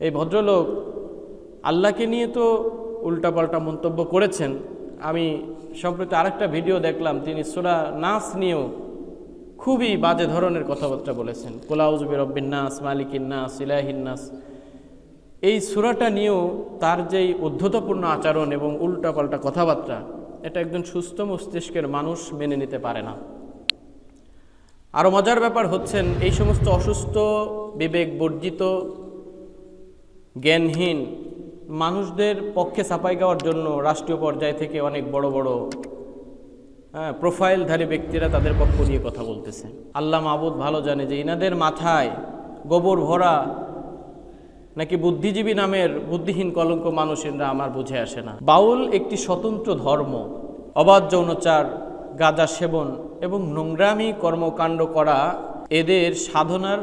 এই ভদ্রলোক আল্লাহকে নিয়ে তো উল্টাপাল্টা মন্তব্য করেছেন। আমি সম্প্রতি আরেকটা ভিডিও দেখলাম, তিনি সোরা নাস নিয়েও খুবই বাজে ধরনের কথাবার্তা বলেছেন। কোলাউজবি রব্বিন নাস, মালিকিন নাস, ইলাহিন নাস। এই সুরাটা নিয়েও তার যেই উদ্ধতপূর্ণ আচরণ এবং উল্টাপাল্টা কথাবার্তা, এটা একজন সুস্থ মস্তিষ্কের মানুষ মেনে নিতে পারে না। আরও মজার ব্যাপার হচ্ছেন, এই সমস্ত অসুস্থ, বিবেক বর্জিত জ্ঞানহীন, মানুষদের পক্ষে সাফাই গাওয়ার জন্য রাষ্ট্রীয় পর্যায় থেকে অনেক বড় বড় হ্যাঁ প্রোফাইলধারী ব্যক্তিরা তাদের পক্ষ নিয়ে কথা বলতেছে। আল্লাহ মাহবুদ ভালো জানে যে ইনাদের মাথায় গোবর ভরা নাকি বুদ্ধিজীবী নামের বুদ্ধিহীন কলঙ্ক মানুষ মানুষেরা আমার বুঝে আসে না। বাউল একটি স্বতন্ত্র ধর্ম, অবাধ যৌনচার, গাঁজা সেবন এবং নোংরামি কর্মকাণ্ড করা এদের সাধনার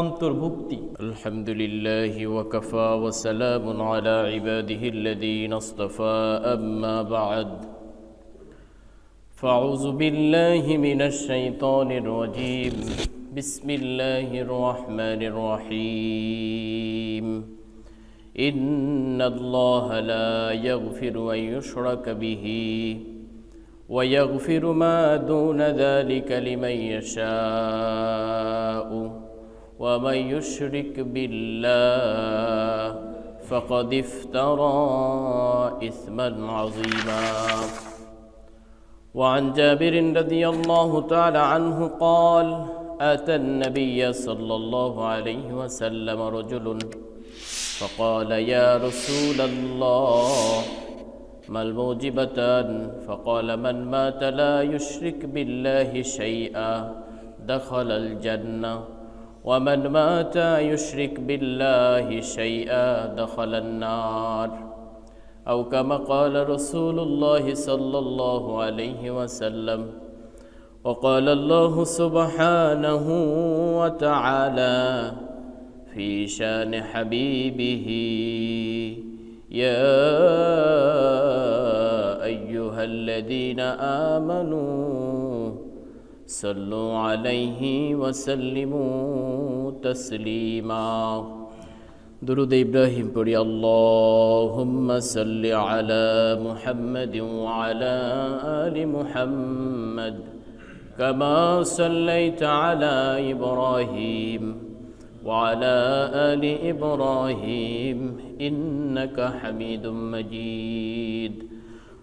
অন্তর্ভুক্তি الحمد لله وكفى وسلام على عباده الذين اصطفى أما بعد فأعوذ بالله من الشيطان الرجيم بسم الله الرحمن الرحيم إن الله لا يغفر أن يشرك به ويغفر ما دون ذلك لمن يشاء ومن يشرك بالله فقد افترى إثما عظيما. وعن جابر رضي الله تعالى عنه قال آتى النبي صلى الله عليه وسلم رجل فقال يا رسول الله ما الموجبتان؟ فقال من مات لا يشرك بالله شيئا دخل الجنة. ومن مات يشرك بالله شيئا دخل النار. أو كما قال رسول الله صلى الله عليه وسلم وقال الله سبحانه وتعالى في شان حبيبه يا أيها الذين آمنوا صلوا عليه وسلموا تسليما. درود إبراهيم পড়ি اللهم صل على محمد وعلى آل محمد كما صليت على إبراهيم وعلى آل إبراهيم إنك حميد مجيد.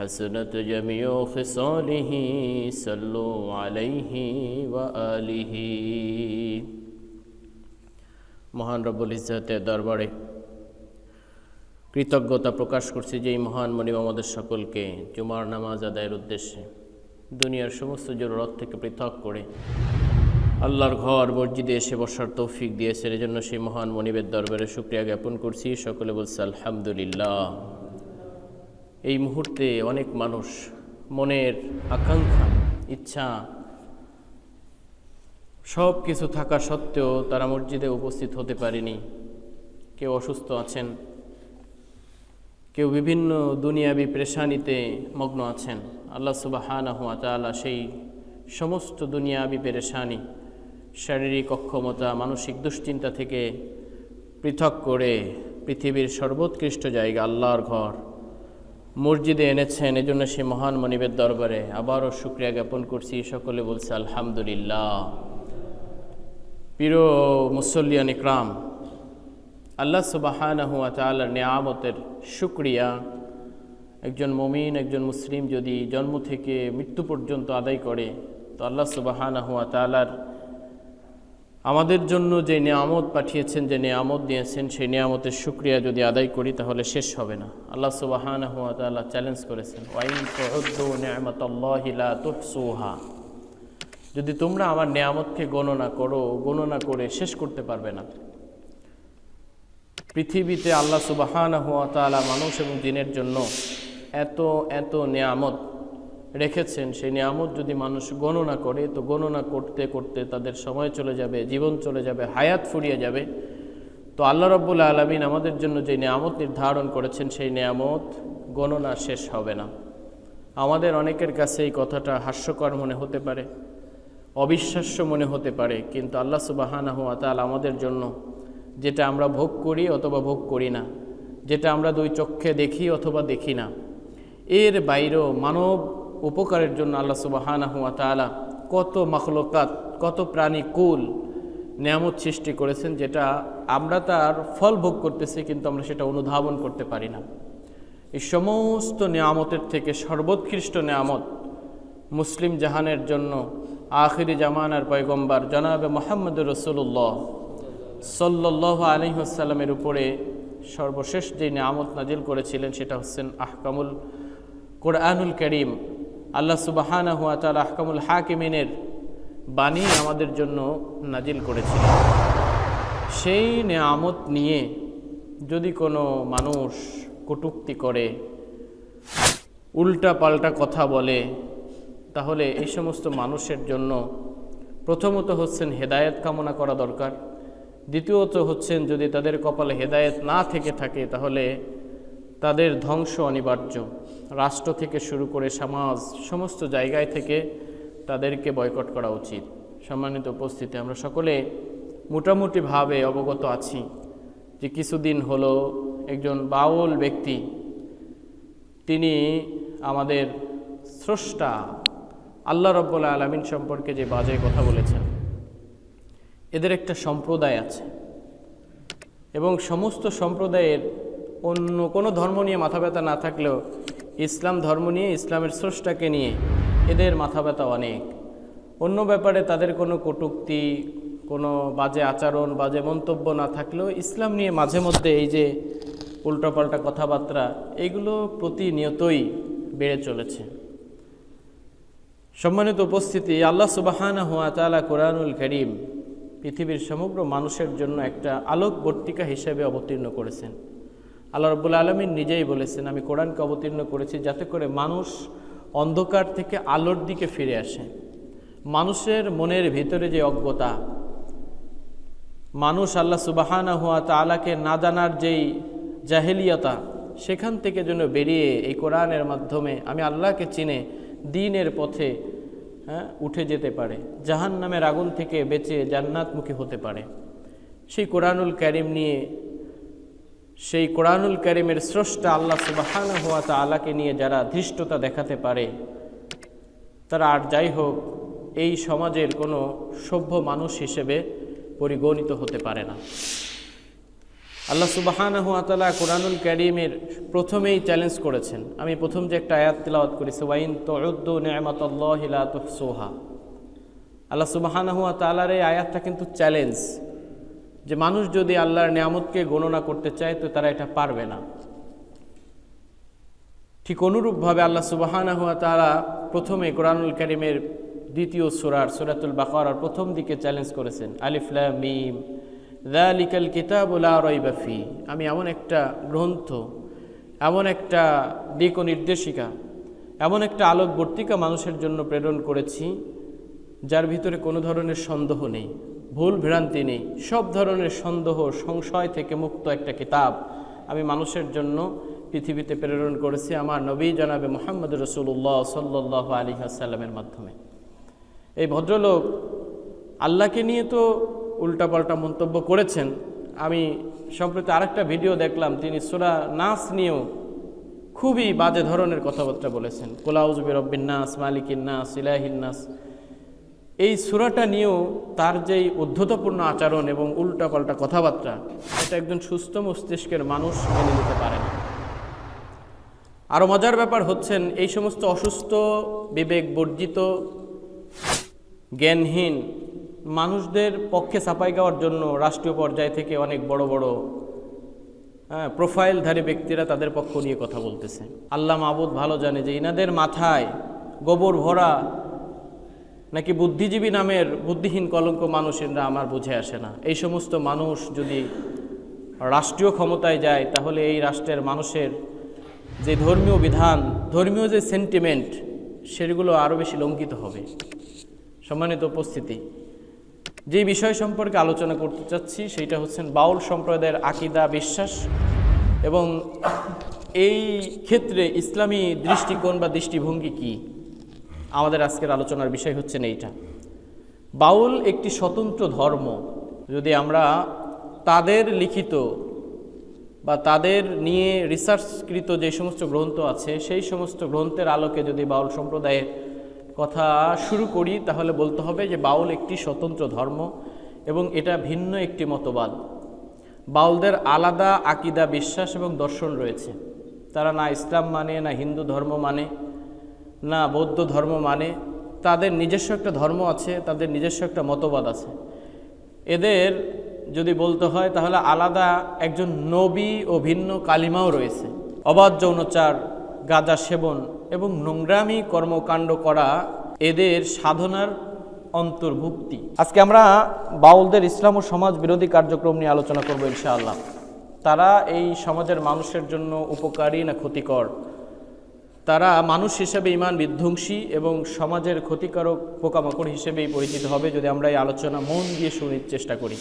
حسنت جميع خصاله صلوا عليه وآله মহান রব্বুল ইজ্জতের দরবারে কৃতজ্ঞতা প্রকাশ করছি যে এই মহান মণিম আমাদের সকলকে জুমার নামাজ আদায়ের উদ্দেশ্যে দুনিয়ার সমস্ত জরুরত থেকে পৃথক করে আল্লাহর ঘর মসজিদে এসে বসার তৌফিক দিয়েছেন এজন্য সেই মহান মনিবের দরবারে শুক্রিয়া জ্ঞাপন করছি সকলে বলছে আলহামদুলিল্লাহ এই মুহূর্তে অনেক মানুষ মনের আকাঙ্ক্ষা, ইচ্ছা, সব কিছু থাকা সত্ত্বেও তারা মসজিদে উপস্থিত হতে পারেনি। কেউ অসুস্থ আছেন, কেউ বিভিন্ন দুনিয়াবি পেরেশানিতে মগ্ন আছেন। আল্লাহ সুবাহানা হুয়া তালা সেই সমস্ত দুনিয়াবি পেরেশানি, শারীরিক অক্ষমতা, মানসিক দুশ্চিন্তা থেকে পৃথক করে পৃথিবীর সর্বোৎকৃষ্ট জায়গা, আল্লাহর ঘর। মসজিদে এনেছেন, এজন্য সে মহান মনিবের দরবারে আবারও শুক্রিয়া জ্ঞাপন করছি। সকলে বলছে, আলহামদুলিল্লাহ। প্রিয় মুসল্লিয়ান ইকরাম, আল্লাহ সুবাহানাহু তালার নেয়ামতের শুক্রিয়া। একজন মমিন, একজন মুসলিম যদি জন্ম থেকে মৃত্যু পর্যন্ত আদায় করে, তো আল্লাহ সুবাহানাহু তালার আমাদের জন্য যে নিয়ামত পাঠিয়েছেন, যে নিয়ামত দিয়েছেন, সেই নিয়ামতের শুক্রিয়া যদি আদায় করি তাহলে শেষ হবে না। আল্লাহ সুবাহান হুয়া চ্যালেঞ্জ করেছেন যদি তোমরা আমার নিয়ামতকে গণনা করো, গণনা করে শেষ করতে পারবে না। পৃথিবীতে আল্লাহ সুবাহান হুয়া তালা মানুষ এবং দিনের জন্য এত এত নিয়ামত রেখেছেন সেই নিয়ামত যদি মানুষ গণনা করে, তো গণনা করতে করতে তাদের সময় চলে যাবে, জীবন চলে যাবে, হায়াত ফুরিয়ে যাবে। তো আল্লাহ রব্বুল আলমিন আমাদের জন্য যে নিয়ামত নির্ধারণ করেছেন, সেই নিয়ামত গণনা শেষ হবে না। আমাদের অনেকের কাছে এই কথাটা হাস্যকর মনে হতে পারে, অবিশ্বাস্য মনে হতে পারে, কিন্তু আল্লাহ সুবাহানা হুয়া আমাদের জন্য যেটা আমরা ভোগ করি অথবা ভোগ করি না, যেটা আমরা দুই চক্ষে দেখি অথবা দেখি না, এর বাইরেও মানব উপকারের জন্য আল্লাহ সুবাহানা হুয়া তালা কত মখলকাত, কত প্রাণী কুল নিয়ামত সৃষ্টি করেছেন যেটা আমরা তার ফল ভোগ করতেছি কিন্তু আমরা সেটা অনুধাবন করতে পারি না। এই সমস্ত নিয়ামতের থেকে সর্বোৎকৃষ্ট নিয়ামত মুসলিম জাহানের জন্য আখিরি জামানার পয়গম্বর জনাবে মোহাম্মদ রসুল্লাহ সাল্লাহ আলহিহাসাল্লামের উপরে সর্বশেষ যে নিয়ামত নাজিল করেছিলেন সেটা হচ্ছেন আহকামুল কোরআনুল করিম। আল্লাহ সুবাহানা হুয়া তাল আহকামুল হাকিমিনের বাণী আমাদের জন্য নাজিল করেছিলেন সেই নিয়ামত নিয়ে যদি কোনো মানুষ কটুক্তি করে উল্টা পাল্টা কথা বলে, তাহলে এই সমস্ত মানুষের জন্য প্রথমত হচ্ছেন হেদায়েত কামনা করা দরকার। দ্বিতীয়ত হচ্ছেন যদি তাদের কপালে হেদায়েত না থেকে থাকে, তাহলে তাদের ধ্বংস অনিবার্য। রাষ্ট্র থেকে শুরু করে সমাজ, সমস্ত জায়গায় থেকে তাদেরকে বয়কট করা উচিত। সম্মানিত উপস্থিতি, আমরা সকলে মোটামুটিভাবে অবগত আছি যে কিছুদিন হলো একজন বাউল ব্যক্তি, তিনি আমাদের স্রষ্টা আল্লাহ রব্বুল আলমিন সম্পর্কে যে বাজে কথা বলেছেন, এদের একটা সম্প্রদায় আছে এবং সমস্ত সম্প্রদায়ের অন্য কোনো ধর্ম নিয়ে মাথা ব্যথা না থাকলেও ইসলাম ধর্ম নিয়ে, ইসলামের স্রষ্টাকে নিয়ে এদের মাথা ব্যথা অনেক। অন্য ব্যাপারে তাদের কোনো কটুক্তি, কোনো বাজে আচরণ, বাজে মন্তব্য না থাকলেও ইসলাম নিয়ে মাঝে মধ্যে এই যে উল্টোপাল্টা কথাবার্তা, এগুলো প্রতিনিয়তই বেড়ে চলেছে। সম্মানিত উপস্থিতি, আল্লাহ সুবাহানা হুয়া তালা কোরআনুল করিম পৃথিবীর সমগ্র মানুষের জন্য একটা আলোকবর্তিকা হিসেবে অবতীর্ণ করেছেন। আল্লাহ রব্বুল আলমিন নিজেই বলেছেন, আমি কোরআনকে অবতীর্ণ করেছি যাতে করে মানুষ অন্ধকার থেকে আলোর দিকে ফিরে আসে। মানুষের মনের ভিতরে যে অজ্ঞতা, মানুষ আল্লাহ সুবাহানা হুয়া তালাকে না জানার যেই জাহেলিয়তা, সেখান থেকে যেন বেরিয়ে এই কোরআনের মাধ্যমে আমি আল্লাহকে চিনে দিনের পথে হ্যাঁ উঠে যেতে পারে জাহান নামের আগুন থেকে বেঁচে জান্নাতমুখী হতে পারে। সেই কোরআনুল ক্যারিম নিয়ে সেই কোরআনুল করিমের স্রষ্টা আল্লাহ সুবাহানা হওয়া আল্লাহকে নিয়ে যারা ধৃষ্টতা দেখাতে পারে, তারা আর যাই হোক, এই সমাজের কোনো সভ্য মানুষ হিসেবে পরিগণিত হতে পারে না। আল্লাহ সুবাহানা হুয়া তালা কোরআনুল করিমের প্রথমেই চ্যালেঞ্জ করেছেন। আমি প্রথম যে একটা আয়াত তিলাওয়াত করেছি ওয়াইন তউদ্দু নেমাতল্লাহিলা সোহা আল্লাহ সুবাহানা হুয়া তালার এই আয়াতটা কিন্তু চ্যালেঞ্জ যে মানুষ যদি আল্লাহর নিয়ামতকে গণনা করতে চায়, তো তারা এটা পারবে না। ঠিক অনুরূপভাবে আল্লাহ সুবাহানা হুয়া তারা প্রথমে কোরআনুল করিমের দ্বিতীয় সুরার, সুরাতুল বাকার প্রথম দিকে চ্যালেঞ্জ করেছেন। আলিফলা মিম। দালিকাল কিতাবুলা রইবাফি আমি এমন একটা গ্রন্থ, এমন একটা দিক ও নির্দেশিকা এমন একটা আলোকবর্তিকা মানুষের জন্য প্রেরণ করেছি, যার ভিতরে কোনো ধরনের সন্দেহ নেই। ভুল ভ্রান্তি নেই। সব ধরনের সন্দেহ, সংশয় থেকে মুক্ত একটা কিতাব আমি মানুষের জন্য পৃথিবীতে প্রেরণ করেছি আমার নবী জানাবে মোহাম্মদ রসুল্লাহ সাল্লাহ আলী আসাল্লামের মাধ্যমে। এই ভদ্রলোক আল্লাহকে নিয়ে তো উল্টাপাল্টা মন্তব্য করেছেন। আমি সম্প্রতি আরেকটা ভিডিও দেখলাম, তিনি সুরা নাস নিয়েও খুবই বাজে ধরনের কথাবার্তা বলেছেন। কোলাউজবির রব্বিন নাস, মালিকিন নাস, ইলাহিন নাস। এই সুরাটা নিয়েও তার যেই উদ্ধতপূর্ণ আচরণ এবং উল্টাপাল্টা কথাবার্তা, এটা একজন সুস্থ মস্তিষ্কের মানুষ মেনে নিতে পারে না। আরও মজার ব্যাপার হচ্ছেন, এই সমস্ত অসুস্থ, বিবেক বর্জিত, জ্ঞানহীন মানুষদের পক্ষে সাফাই গাওয়ার জন্য রাষ্ট্রীয় পর্যায় থেকে অনেক বড় বড় হ্যাঁ প্রোফাইলধারী ব্যক্তিরা তাদের পক্ষ নিয়ে কথা বলতেছে। আল্লাহ মাহবুদ ভালো জানে যে ইনাদের মাথায় গোবর ভরা নাকি বুদ্ধিজীবী নামের বুদ্ধিহীন কলঙ্ক মানুষেরা আমার বুঝে আসে না? এই সমস্ত মানুষ যদি রাষ্ট্রীয় ক্ষমতায় যায়, তাহলে এই রাষ্ট্রের মানুষের যে ধর্মীয় বিধান, ধর্মীয় যে সেন্টিমেন্ট সেগুলো আরও বেশি লঙ্ঘিত হবে। সম্মানিত উপস্থিতি যে বিষয় সম্পর্কে আলোচনা করতে চাচ্ছি সেইটা হচ্ছেন বাউল সম্প্রদায়ের আকিদা, বিশ্বাস এবং এই ক্ষেত্রে ইসলামী দৃষ্টিকোণ বা দৃষ্টিভঙ্গি কি? আমাদের আজকের আলোচনার বিষয় হচ্ছেন এইটা। বাউল একটি স্বতন্ত্র ধর্ম। যদি আমরা তাদের লিখিত বা তাদের নিয়ে রিসার্চকৃত যে সমস্ত গ্রন্থ আছে, সেই সমস্ত গ্রন্থের আলোকে যদি বাউল সম্প্রদায়ের কথা শুরু করি, তাহলে বলতে হবে যে বাউল একটি স্বতন্ত্র ধর্ম এবং এটা ভিন্ন একটি মতবাদ। বাউলদের আলাদা আকিদা, বিশ্বাস এবং দর্শন রয়েছে। তারা না ইসলাম মানে না হিন্দু ধর্ম মানে। না বৌদ্ধ ধর্ম মানে তাদের নিজস্ব একটা ধর্ম আছে, তাদের নিজস্ব একটা মতবাদ আছে। এদের যদি বলতে হয়, তাহলে আলাদা একজন নবী ও ভিন্ন কালিমাও রয়েছে। অবাধ যৌনচার, গাঁজা সেবন এবং নোংরামি কর্মকাণ্ড করা এদের সাধনার অন্তর্ভুক্তি। আজকে আমরা বাউলদের ইসলাম ও সমাজ বিরোধী কার্যক্রম নিয়ে আলোচনা করব ইনশাআল্লাহ। তারা এই সমাজের মানুষের জন্য উপকারী না ক্ষতিকর? তারা মানুষ হিসেবে ইমান বিধ্বংসী এবং সমাজের ক্ষতিকারক পোকামাকড় হিসেবেই পরিচিত হবে যদি আমরা এই আলোচনা মন দিয়ে শুনির চেষ্টা করি।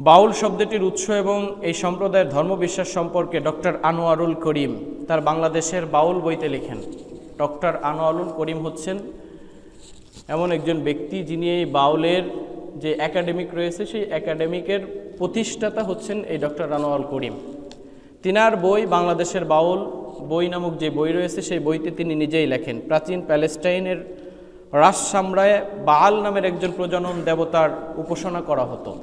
বাউল শব্দটির উৎস এবং এই সম্প্রদায়ের ধর্মবিশ্বাস সম্পর্কে ডক্টর আনোয়ারুল করিম তার বাংলাদেশের বাউল বইতে লেখেন। ডক্টর আনোয়ারুল করিম হচ্ছেন এমন একজন ব্যক্তি যিনি এই বাউলের যে একাডেমিক রয়েছে সেই একাডেমিকের প্রতিষ্ঠাতা হচ্ছেন এই ডক্টর আনোয়ারুল করিম। তিনার বই বাংলাদেশের বাউল বই নামক যে বই রয়েছে, সেই বইতে তিনি নিজেই লেখেন। প্রাচীন প্যালেস্টাইনের রাজ সাম্রায় বাল নামের একজন প্রজনন দেবতার উপাসনা করা হতো।